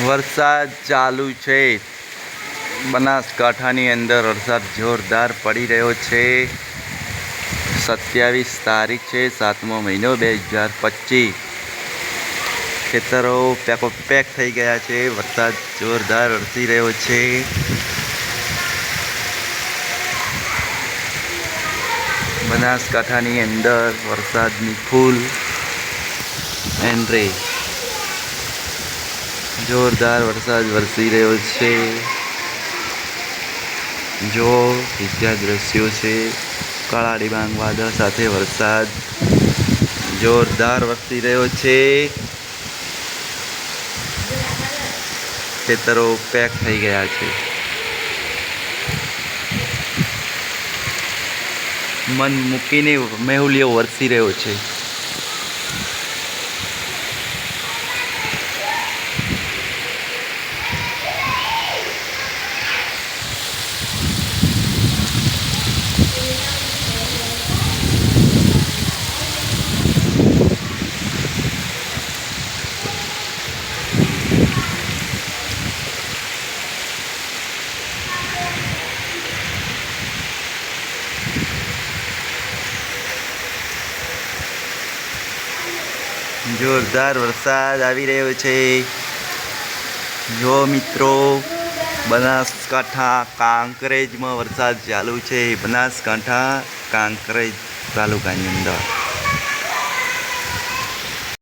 વરસાદ ચાલુ છે. બનાસકાંઠાની અંદર વરસાદ જોરદાર પડી રહ્યો છે. સત્યાવીસ તારીખ છે, સાતમો મહિનો બે હજાર પચીસ. ખેતરો પેકો પેક થઈ ગયા છે, વરસાદ જોરદાર વરસી રહ્યો છે. બનાસકાંઠાની અંદર વરસાદની ફૂલ એન્ટ્રી. જોરદાર વરસાદ વરસી રહ્યો છે. જો બીજા દ્રશ્યો છે કાળા ડિબાંગ વાદળ સાથે વરસાદ જોરદાર વરસી રહ્યો છે. ખેતરો પેક થઈ ગયા છે. મન મૂકીને મેહુલિયો વરસી રહ્યો છે. જોરદાર વરસાદ આવી રહ્યો છે. જો મિત્રો, બનાસકાંઠા કાંકરેજમાં વરસાદ ચાલુ છે. બનાસકાંઠા કાંકરેજ તાલુકાની અંદર.